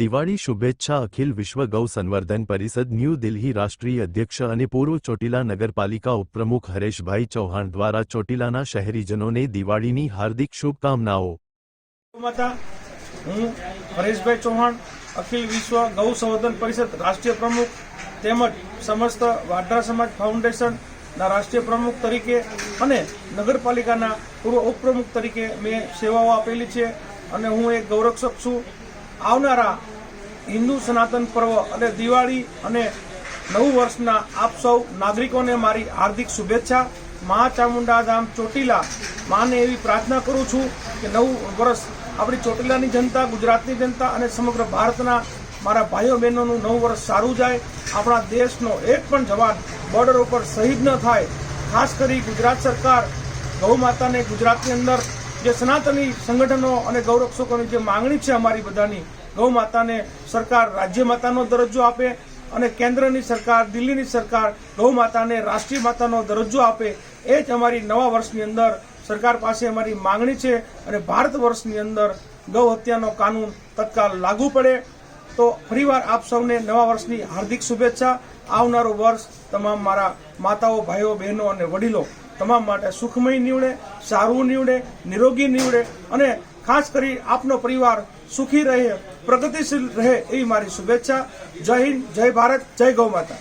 દિવાળી શુભેચ્છા અખિલ વિશ્વ ગૌ સંવર્ધન પરિષદ ન્યૂ દિલ્હી રાષ્ટ્રીય અધ્યક્ષ અને પૂર્વ ચોટીલા નગરપાલિકા ઉપપ્રમુખ હરેશભાઈ ચૌહાણ દ્વારા ચોટીલાના શહેરીજનોને દિવાળીની હાર્દિક શુભકામનાઓ. હું હરેશભાઈ ચૌહાણ, અખિલ વિશ્વ ગૌ સંવર્ધન પરિષદ રાષ્ટ્રીય પ્રમુખ તેમજ સમસ્ત વાડ્રા સમાજ ફાઉન્ડેશનના રાષ્ટ્રીય પ્રમુખ તરીકે અને નગરપાલિકાના પૂર્વ ઉપપ્રમુખ તરીકે મેં સેવાઓ આપેલી છે અને હું એક ગૌરક્ષક છું. આવનારા હિન્દુ સનાતન પર્વ અને દિવાળી અને નવું વર્ષના આપ સૌ નાગરિકોને મારી હાર્દિક શુભેચ્છા. મા ચામુંડા ધામ ચોટીલા. માને એવી પ્રાર્થના કરું છું કે નવું વર્ષ આપણી ચોટીલાની જનતા, ગુજરાતની જનતા અને સમગ્ર ભારતના મારા ભાઈઓ બહેનોનું નવું વર્ષ સારું જાય. આપણા દેશનો એક પણ જવાન બોર્ડર ઉપર શહીદ ન થાય. ખાસ કરી ગુજરાત સરકાર, ગૌ માતાને ગુજરાતની અંદર જે સનાતની સંગઠનો અને ગૌરક્ષકોની જે માંગણી છે અમારી બધાની, ગૌ માતાને સરકાર રાજ્ય માતાનો દરજ્જો આપે અને કેન્દ્રની સરકાર, દિલ્હીની સરકાર ગૌ માતાને રાષ્ટ્રીય માતાનો દરજ્જો આપે, એ જ અમારી નવા વર્ષની અંદર સરકાર પાસે અમારી માંગણી છે અને ભારત વર્ષની અંદર ગૌ હત્યાનો કાનૂન તત્કાલ લાગુ પડે. તો ફરીવાર આપ સૌને નવા વર્ષની હાર્દિક શુભેચ્છા. આવનારું વર્ષ તમામ મારા માતાઓ, ભાઈઓ, બહેનો અને વડીલો તમામ માટે સુખમય નીવડે, સારું નીવડે, નિરોગી નીવડે અને ખાસ કરી આપનો પરિવાર સુખી રહે, પ્રગતિશીલ રહે એવી મારી શુભેચ્છા. જય હિન્દ, જય ભારત, જય ગૌ માતા.